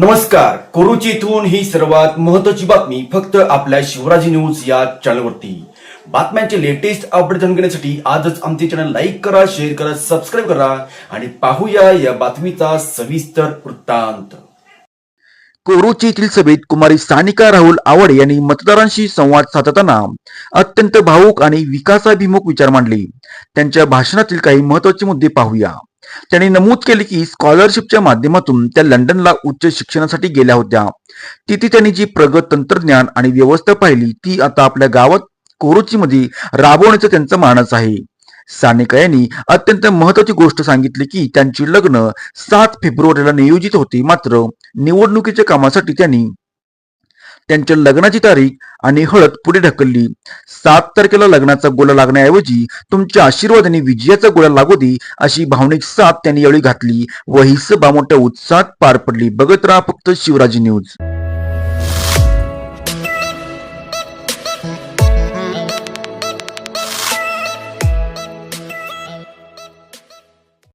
नमस्कार. कोरुची इथून ही सर्वात महत्वाची बातमी फक्त आपल्या शिवराजी न्यूज या चॅनलवरती. बातम्यांचे लेटेस्ट अपडेट जाणून घेण्यासाठी आजच आमचे चॅनल लाईक करा शेअर करा सबस्क्राईब करा आणि पाहूया या बातमीचा सविस्तर वृत्तांत. कोरुची येथील सभेत कुमारी सानिका राहुल आवड यांनी मतदारांशी संवाद साधताना अत्यंत भावूक आणि विकासाभिमुख विचार मांडले. त्यांच्या भाषणातील काही महत्त्वाचे मुद्दे पाहूया. त्यांनी नमूद केले की स्कॉलरशिपच्या माध्यमातून त्या लंडनला उच्च शिक्षणासाठी गेल्या होत्या. तिथे त्यांनी जी प्रगत तंत्रज्ञान आणि व्यवस्था पाहिली ती आता आपल्या गावात कोरोचीमध्ये राबवण्याचं त्यांचं मानस आहे. सानिका यांनी अत्यंत महत्वाची गोष्ट सांगितली की त्यांची लग्न सात फेब्रुवारीला नियोजित होती मात्र निवडणुकीच्या कामासाठी त्यांनी त्यांच्या लग्नाची तारीख आणि हळद पुढे ढकलली. सात तारखेला लग्नाचा गोळा लागण्याऐवजी तुमच्या आशीर्वादाने विजयाचा गोळा लागू दे अशी भावनिक साथ त्यांनी यावेळी घातली व ही सभा मोठ्या उत्साहात पार पडली. बघत राहा फक्त शिवराजी न्यूज.